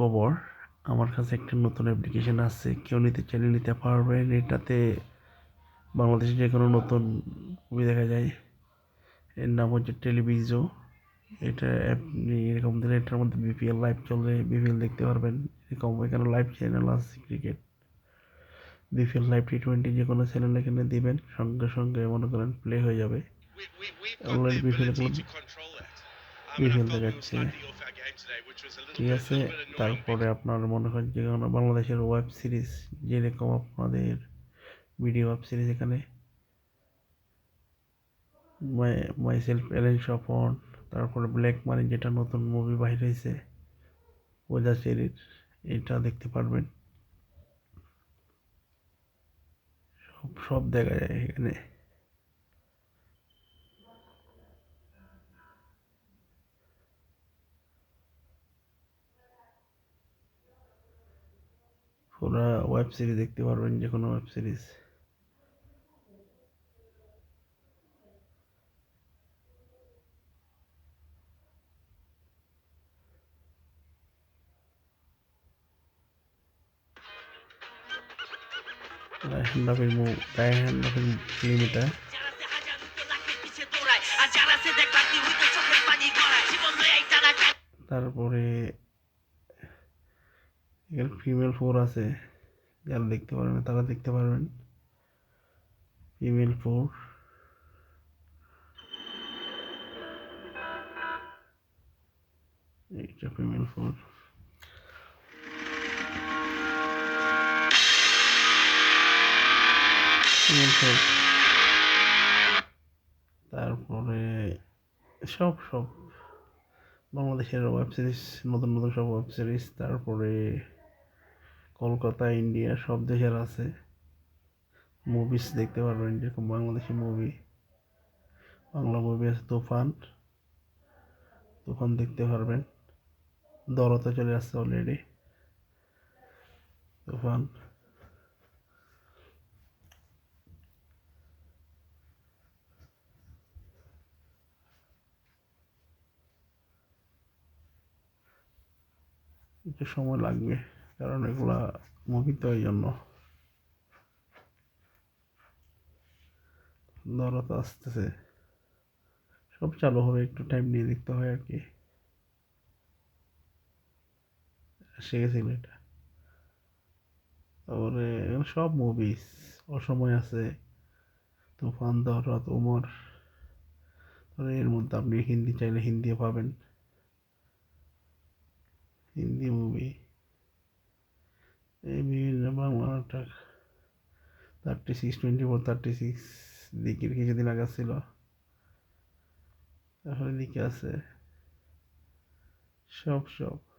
কবর। আমার কাছে একটা নতুন অ্যাপ্লিকেশন আছে। কেউ নিতে চাইলে নিতে পারবেন এটাতে বাংলাদেশে যে কোনো নতুন মুভি দেখা যায়। এর নাম হচ্ছে টেলিভিজো এটা আপনি এরকম দিলে এটার মধ্যে বিপিএল লাইভ চলে বিপিএল দেখতে পারবেন। এরকম এখানে লাইভ চ্যানেল আছে cricket BPL live T twenty যে কোনো চ্যানেল এখানে দিবেন। সঙ্গে সঙ্গে মনে করেন প্লে হয়ে যাবে। We, we, we've got ঠিক আছে তারপরে আপনার মনে হয় যে বাংলাদেশের ওয়েব সিরিজ যেরকম আপনাদের ভিডিও ওয়েব সিরিজ এখানে মাই মাই সেলফ এলেন সফন তারপরে ব্ল্যাক মানি যেটা নতুন মুভি বাহির হয়েছে ওজা সিরিজ এটা দেখতে পারবেন। সব সব দেখা যায় এখানে। পুরো ওয়েব সিরিজ দেখতে পারবেন যে কোনো ওয়েব সিরিজ তারপরে এখানে ফিমেল ফোর আছে। যারা দেখতে পারবেন, তারা দেখতে পারবেন। ফিমেল ফোর এইটা ফিমেল ফোর ফিমেল ফোর তারপরে সব সব। বাংলাদেশের ওয়েব সিরিজ নতুন নতুন সব ওয়েব সিরিজ তারপরে কলকাতা, ইন্ডিয়া সব দেশের আছে। মুভিস দেখতে পারবেন, যেরকম বাংলাদেশি মুভি বাংলা মুভি আছে তুফান। তুফান দেখতে পারবেন। দরতে চলে আসছে অলরেডি তুফান। একটু সময় লাগবে। কারণ এগুলা মুভি তো এই জন্য তো আসতেছে। সব চালু হবে, একটু টাইম নিয়ে দেখতে হয় আর কি। শিখেছিল এটা তারপরে সব মুভিস অসময় আছে, তুফান দরত উমর এর মধ্যে আপনি হিন্দি চাইলে হিন্দিও পাবেন। হিন্দি মুভি এই বিভিন্ন বাংলা নাটক thirty six twenty four thirty six দিকের কিছুদিন আগে ছিল। তারপরে দিকে আছে। সব সব।